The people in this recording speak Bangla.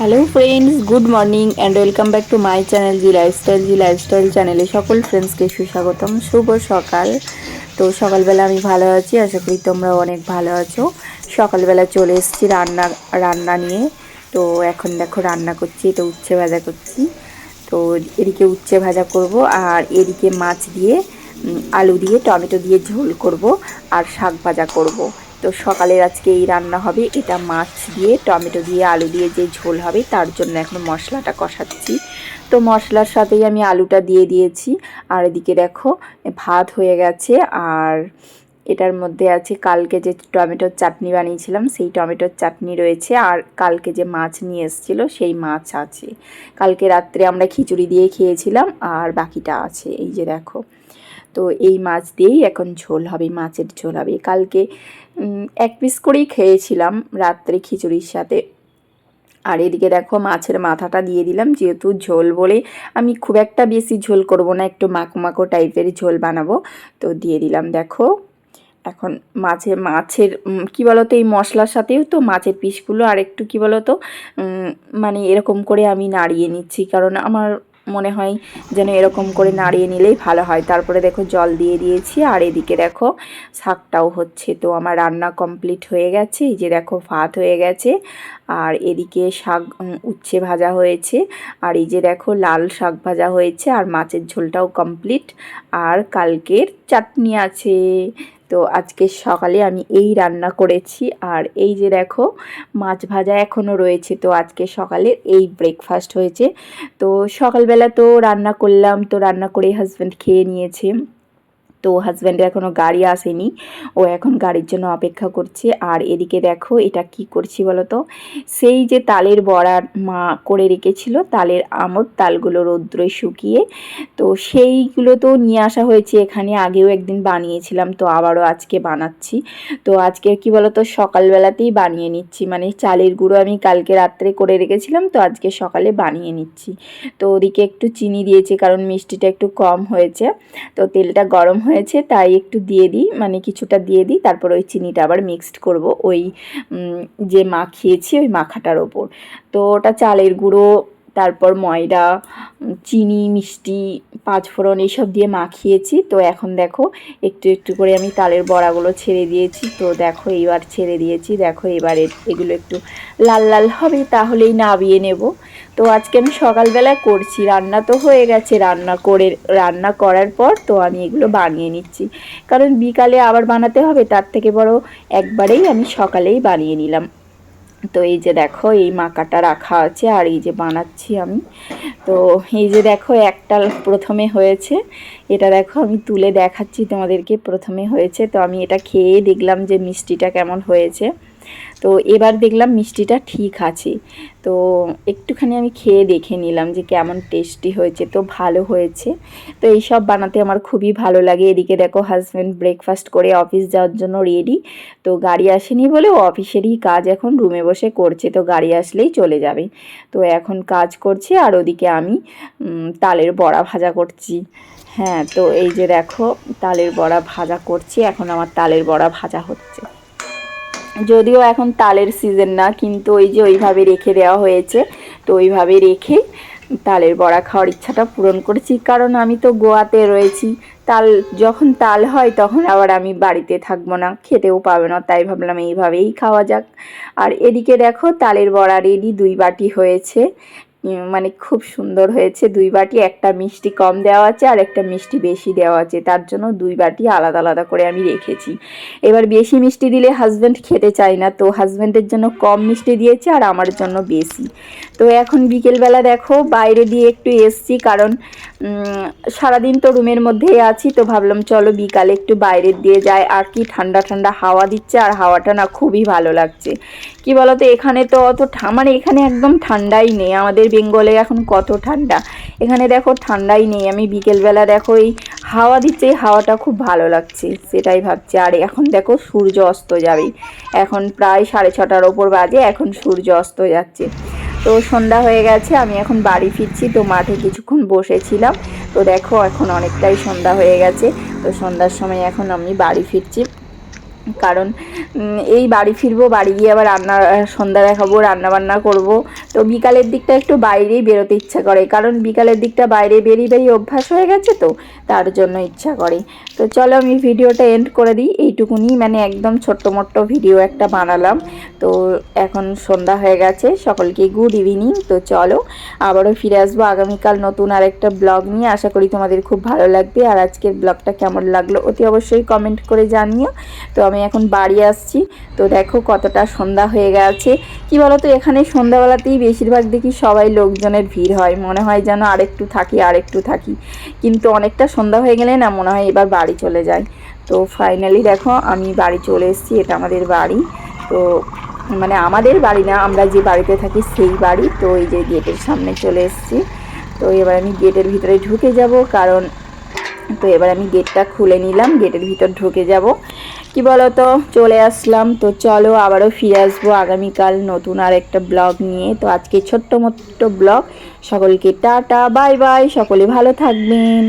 Hello friends good morning and welcome back to my channel G lifestyle G lifestyle চ্যানেলে সকল ফ্রেন্ডসকে সুস্বাগতম। শুভ সকাল। তো সকালবেলা আমি ভালো আছি, আশা করি তোমরা অনেক ভালো আছো। সকালবেলা চলে এসেছি রান্না রান্না নিয়ে। তো এখন দেখো রান্না করছি, তো উচ্ছে ভাজা করছি। তো এদিকে উচ্ছে ভাজা করব আর এদিকে মাছ দিয়ে আলু দিয়ে, টমেটো দিয়ে ঝোল করব আর শাক ভাজা করব। তো সকালের আজকে এই রান্না হবে। এটা মাছ দিয়ে, টমেটো দিয়ে, আলু দিয়ে যে ঝোল হবে, তার জন্য এখন মশলাটা কষাচ্ছি। তো মশলার সাথেই আমি আলুটা দিয়ে দিয়েছি। আর এদিকে দেখো, ভাত হয়ে গেছে। আর এটার মধ্যে আছে, কালকে যে টমেটোর চাটনি বানিয়েছিলাম, সেই টমেটোর চাটনি রয়েছে। আর কালকে যে মাছ নিয়ে এসেছিল, সেই মাছ আছে। কালকে রাত্রে আমরা খিচুড়ি দিয়ে খেয়েছিলাম, আর বাকিটা আছে। এই যে দেখো, তো এই মাছ দিয়েই এখন ঝোল হবে, মাছের ঝোল হবে। কালকে এক পিস করেই খেয়েছিলাম রাত্রে খিচুড়ির সাথে। আর এদিকে দেখো মাছের মাথাটা দিয়ে দিলাম, যেহেতু ঝোল বলে আমি খুব একটা বেশি ঝোল করব না, একটু মাখো টাইপের ঝোল বানাবো। তো দিয়ে দিলাম, দেখো। এখন মাছে মাছের কি বলতো, এই মশলার সাথেও তো মাছের পিসগুলো আর একটু কি বলতো মানে এরকম করে আমি নাড়িয়ে নিচ্ছি। কারণ আমার মনে হয় যেন এরকম করে নাড়িয়ে নিলেই ভালো হয়। তারপরে দেখো জল দিয়ে দিয়েছি। আর এদিকে দেখো শাকটাও হচ্ছে। তো আমার রান্না কমপ্লিট হয়ে গেছে। এই যে দেখো ভাত হয়ে গেছে। আর এদিকে শাক উচ্ছে ভাজা হয়েছে। আর এই যে দেখো লাল শাক ভাজা হয়েছে। আর মাছের ঝোলটাও কমপ্লিট। আর কালকের চাটনি আছে। তো আজকে সকালে আমি এই রান্না করেছি। আর এই যে দেখো, মাছ ভাজা এখনও রয়েছে। তো আজকে সকালে এই ব্রেকফাস্ট হয়েছে। তো সকালবেলা তো রান্না করলাম। তো রান্না করে হাজব্যান্ড খেয়ে নিয়েছে। তো হাজব্যান্ডের এখনও গাড়ি আসেনি। ও এখন গাড়ির জন্য অপেক্ষা করছে। আর এদিকে দেখো, এটা কি করছি বলো তো সেই যে তালের বড়া মা করে রেখেছিল, তালের আমর তালগুলো রৌদ্রয় শুকিয়ে, তো সেইগুলো তো নিয়ে আসা হয়েছে এখানে। আগেও একদিন বানিয়েছিলাম, তো আবারও আজকে বানাচ্ছি। তো আজকে কি বলতো? সকালবেলাতেই বানিয়ে নিচ্ছি। মানে চালের গুঁড়ো আমি কালকে রাত্রে করে রেখেছিলাম, তো আজকে সকালে বানিয়ে নিচ্ছি। তো ওদিকে একটু চিনি দিয়েছি, কারণ মিষ্টিটা একটু কম হয়েছে। তো তেলটা গরম হয়েছে, তাই একটু দিয়ে দিই মানে কিছুটা দিয়ে দিই, তারপর ওই চিনিটা আবার মিক্সড করব, ওই যে মাখিয়েছি ওই মাখাটার ওপর। তো ওটা চালের গুঁড়ো তারপর ময়দা, চিনি, মিষ্টি, পাঁচফোড়ন এইসব দিয়ে মাখিয়েছি। তো এখন দেখো, একটু একটু করে আমি তালের বড়াগুলো ছেড়ে দিয়েছি। তো দেখো, এইবার ছেড়ে দিয়েছি। দেখো, এবারে এগুলো একটু লাল লাল হবে, তাহলেই নাবিয়ে নেব। তো আজকে আমি সকালবেলায় করছি। রান্না তো হয়ে গেছে। রান্না করে, রান্না করার পর তো আমি এগুলো বানিয়ে নিচ্ছি। কারণ বিকালে আবার বানাতে হবে, তার থেকে বড় একবারেই আমি সকালেই বানিয়ে নিলাম। তো এই যে দেখো, এই মাকাটা রাখা আছে আর এই যে বানাচ্ছি আমি। তো এই যে দেখো, একটা প্রথমে হয়েছে। এটা দেখো, আমি তুলে দেখাচ্ছি তোমাদেরকে, প্রথমে হয়েছে। তো আমি এটা খেয়ে দেখলাম যে মিষ্টিটা কেমন হয়েছে। তো এবার দেখলাম মিষ্টিটা ঠিক আছে। তো একটুখানি আমি খেয়ে দেখে নিলাম যে কেমন টেস্টি হয়েছে। তো ভালো হয়েছে। তো এইসব বানাতে আমার খুবই ভালো লাগে। এদিকে দেখো হাজব্যান্ড ব্রেকফাস্ট করে অফিস যাওয়ার জন্য রেডি তো গাড়ি আসেনি বলে ও অফিসেরই কাজ এখন রুমে বসে করছে। তো গাড়ি আসলেই চলে যাবে। তো এখন কাজ করছে আর ওদিকে আমি তালের বড়া ভাজা করছি। হ্যাঁ তো এই যে দেখো তালের বড়া ভাজা করছি। এখন আমার তালের বড়া ভাজা হচ্ছে। যদিও এখন তালের সিজন না, কিন্তু ওই যে ওইভাবে রেখে দেওয়া হয়েছে, তো ওইভাবে রেখে তালের বড়া খাওয়ার ইচ্ছাটা পূরণ করেছি। কারণ আমি তো গোয়াতে রয়েছি, তাল যখন তাল হয় তখন আবার আমি বাড়িতে থাকব না, খেতেও পাবে না, তাই ভাবলাম এইভাবেই খাওয়া যাক। আর এদিকে দেখো, তালের বড়া রেডি দুই বাটি হয়েছে। মানে খুব সুন্দর হয়েছে। দুই বাটি, একটা মিষ্টি কম দেওয়া আছে আর একটা মিষ্টি বেশি দেওয়া আছে। তার জন্য দুই বাটি আলাদা আলাদা করে আমি রেখেছি। এবার বেশি মিষ্টি দিলে হাজব্যান্ড খেতে চায় না। তো হাজব্যান্ডের জন্য কম মিষ্টি দিয়েছে আর আমার জন্য বেশি। তো এখন বিকেলবেলা দেখো, বাইরে দিয়ে একটু এসছি কারণ সারাদিন তো রুমের মধ্যেই আছি। তো ভাবলাম চলো বিকালে একটু বাইরের দিয়ে যায় আর কি ঠান্ডা ঠান্ডা হাওয়া দিচ্ছে আর হাওয়াটা না খুবই ভালো লাগছে। কি বলতো, এখানে তো অত মানে এখানে একদম ঠান্ডাই নেই, আমাদের বেঙ্গলে এখন কত ঠান্ডা। এখানে দেখো ঠান্ডাই নেই, আমি বিকেলবেলা দেখো এই হাওয়া দিচ্ছে হাওয়াটা খুব ভালো লাগছে, সেটাই ভাবছি। আর এখন দেখো সূর্য অস্ত যাবে, এখন প্রায় সাড়ে ছটার ওপর বাজে, এখন সূর্য অস্ত যাচ্ছে। তো সন্ধ্যা হয়ে গেছে, আমি এখন বাড়ি ফিরছি, তো মাঠে কিছুক্ষণ বসেছিলাম। তো দেখো এখন অনেকটাই সন্ধ্যা হয়ে গেছে, তো সন্ধ্যার সময় এখন আমি বাড়ি ফিরছি। কারণ এই বাড়ি ফিরবো বাড়ি গিয়ে আবার রান্না সন্ধ্যা দেখাবো রান্না বান্না করব তো বিকালের দিকটা একটু বাইরেই বেরোতে ইচ্ছা করে, কারণ বিকালের দিকটা বাইরে বেরিয়ে বেরিয়ে অভ্যাস হয়ে গেছে তো, তার জন্য ইচ্ছা করে। তো চলো আমি ভিডিওটা এন্ড করে দিই, এইটুকুনি মানে একদম ছোট্ট মোট্ট ভিডিও একটা বানালাম। তো এখন সন্ধ্যা হয়ে গেছে, সকলকে গুড ইভিনিং তো চলো, আবারও ফিরে আসব আগামীকাল নতুন আরেকটা ব্লগ নিয়ে। আশা করি তোমাদের খুব ভালো লাগবে। আর আজকের ব্লগটা কেমন লাগল অতি অবশ্যই কমেন্ট করে জানিও। তো আমি এখন বাড়ি আসছি। তো দেখো কতটা সন্ধ্যা হয়ে গেছে। কি বলতো, এখানে সন্ধ্যাবেলাতেই বেশিরভাগ দেখি সবাই লোকজনের ভিড় হয়। মনে হয় যেন আরেকটু থাকি আরেকটু থাকি। কিন্তু অনেকটা সন্ধ্যা হয়ে গেলে না, মনে হয় এবার বাড়ি চলে যায় তো ফাইনালি দেখো, আমি বাড়ি চলে এসেছি, এটা আমাদের বাড়ি। তো মানে আমাদের বাড়ি না, আমরা যে বাড়িতে থাকি সেই বাড়ি। তো এই যে গেটের সামনে চলে এসেছি। তো এবার আমি গেটের ভিতরে ঢুকে যাব, কারণ তো এবার আমি গেটটা খুলে নিলাম, গেটের ভিতর ঢুকে যাব। কি বলতো? চলে আসলাম। তো চলো আবারও ফিরে আসব আগামীকাল নতুন আর একটা ব্লগ নিয়ে। তো আজকে ছোট্ট মোট্ট ব্লগ। সকলকে টাটা, বাই বাই। সকলে ভালো থাকবেন।